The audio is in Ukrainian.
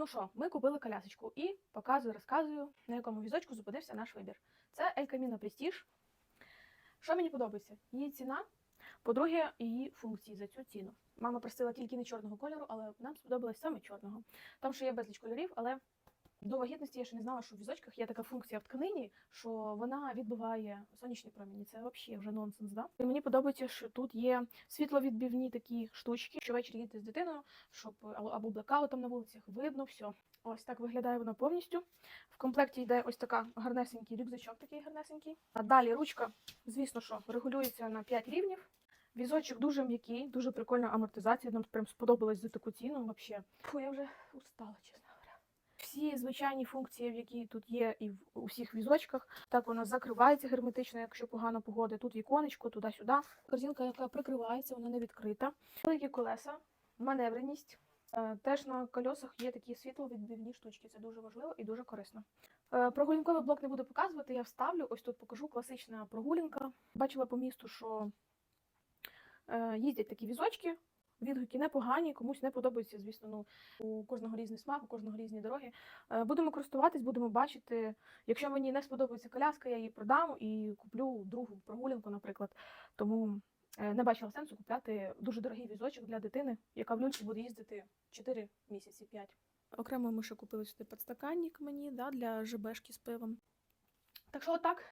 Ну що, ми купили колясочку і показую, розказую, на якому візочку зупинився наш вибір. Це El Camino Prestige. Що мені подобається? Її ціна, по-друге, її функції за цю ціну. Мама просила тільки не чорного кольору, але нам сподобалось саме чорного. Там ще є безліч кольорів, але до вагітності я ще не знала, що в візочках є така функція в тканині, що вона відбиває сонячні промені. Це взагалі вже нонсенс, да? І мені подобається, що тут є світловідбивні такі штучки, що ввечері їдете з дитиною, щоб або- блекаутом на вулицях видно все. Ось так виглядає воно повністю. В комплекті йде ось така гарнесенький рюкзачок, такий гарнесенький. А далі ручка, звісно, що регулюється на 5 рівнів. Візочок дуже м'який, дуже прикольна амортизація. Нам прям сподобалось за таку ціну. Вообще. Фу, я вже устала, чесно. Всі звичайні функції, які тут є і в усіх візочках. Так вона закривається герметично, якщо погана погода. Тут віконечко, туди-сюди. Корзинка, яка прикривається, вона не відкрита. Великі колеса, маневреність. Е, Теж на кольосах є такі світловідбивні штучки. Це дуже важливо і дуже корисно. Е, Прогулянковий блок не буду показувати, я вставлю. Ось тут покажу класична прогулянка. Бачила по місту, що е, їздять такі візочки. Відгуки непогані, комусь не подобається, звісно, ну у кожного різний смак, у кожного різні дороги. Е, Будемо користуватись, будемо бачити. Якщо мені не сподобається коляска, я її продам і куплю другу прогулянку, наприклад. Тому е, не бачила сенсу купляти дуже дорогий візочок для дитини, яка в люльці буде їздити 4 місяці, 5. Окремо ми ще купили сюди підстаканник мені да, для ЖБшки з пивом. Так що отак,